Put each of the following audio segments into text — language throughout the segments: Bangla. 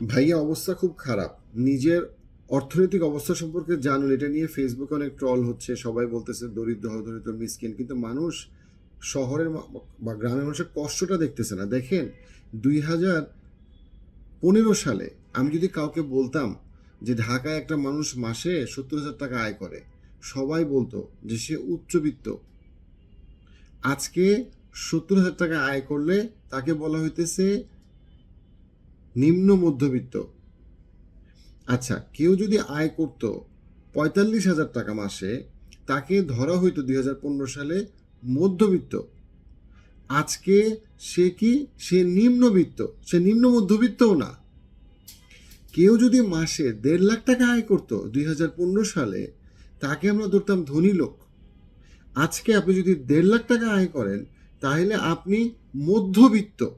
ভাইয়া, অবস্থা খুব খারাপ। নিজের অর্থনৈতিক অবস্থা সম্পর্কে জানুন এটা নিয়ে ফেসবুকে অনেক ট্রল হচ্ছে, সবাই বলতেছে দরিদ্র দরিদ্র মিসকিন কিন্তু মানুষ শহরের বা গ্রামের মানুষের কষ্টটা দেখতেছে না। দেখেন, দুই হাজার পনেরো সালে আমি যদি কাউকে বলতাম যে ঢাকায় একটা মানুষ মাসে সত্তর হাজার টাকা আয় করে, সবাই বলতো যে সে উচ্চবিত্ত। আজকে সত্তর হাজার টাকা আয় করলে তাকে বলা হইতেছে নিম্ন মধ্যবিত্ত। আচ্ছা কেউ যদি আয় করত পঁয়তাল্লিশ হাজার টাকা মাসে, তাকে ধরা হইতো দুই হাজার পনেরো সালে মধ্যবিত্ত। আজকে সে কি? সে নিম্নবিত্ত, সে নিম্ন মধ্যবিত্তও না। কেউ যদি মাসে দেড় লাখ টাকা আয় করত দুই হাজার পনেরো সালে, তাকে আমরা ধরতাম ধনী লোক। আজকে আপনি যদি দেড় লাখ টাকা আয় করেন, তাহলে আপনি মধ্যবিত্ত,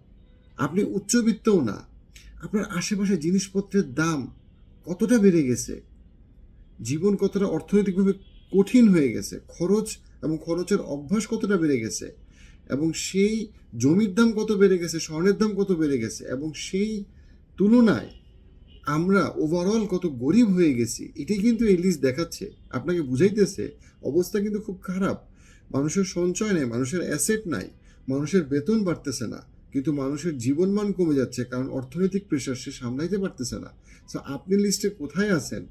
আপনি উচ্চবিত্তও না। আপনার আশেপাশে জিনিসপত্রের দাম কতটা বেড়ে গেছে? জীবন কতটা অর্থনৈতিকভাবে কঠিন হয়ে গেছে? খরচ এবং খরচের অভ্যাস কতটা বেড়ে গেছে? এবং সেই জমির দাম কত বেড়ে গেছে? স্বর্ণের দাম কত বেড়ে গেছে? এবং সেই তুলনায় আমরা ওভারঅল কত গরিব হয়ে গেছি? এটাই কিন্তু এই লিস্ট দেখাচ্ছে। আপনাকে বুঝাইতেছে, অবস্থা কিন্তু খুব খারাপ। মানুষের সঞ্চয় নেই, মানুষের অ্যাসেট নাই, মানুষের বেতন বাড়তেছে না। কিন্তু মানুষের জীবনমান কমে যাচ্ছে, কারণ অর্থনৈতিক প্রেশার সে সামলাইতে পারতেছে না। সো আপনি লিস্টে কোথায় আছেন?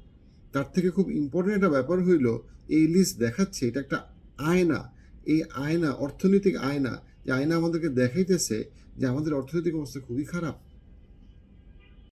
তার থেকে খুব ইম্পর্টেন্ট একটা ব্যাপার হইল, এই লিস্ট দেখাচ্ছে, এটা একটা আয়না। এই আয়না, অর্থনৈতিক আয়না, যে আয়না আমাদেরকে দেখাইতেছে যে আমাদের অর্থনৈতিক অবস্থা খুবই খারাপ।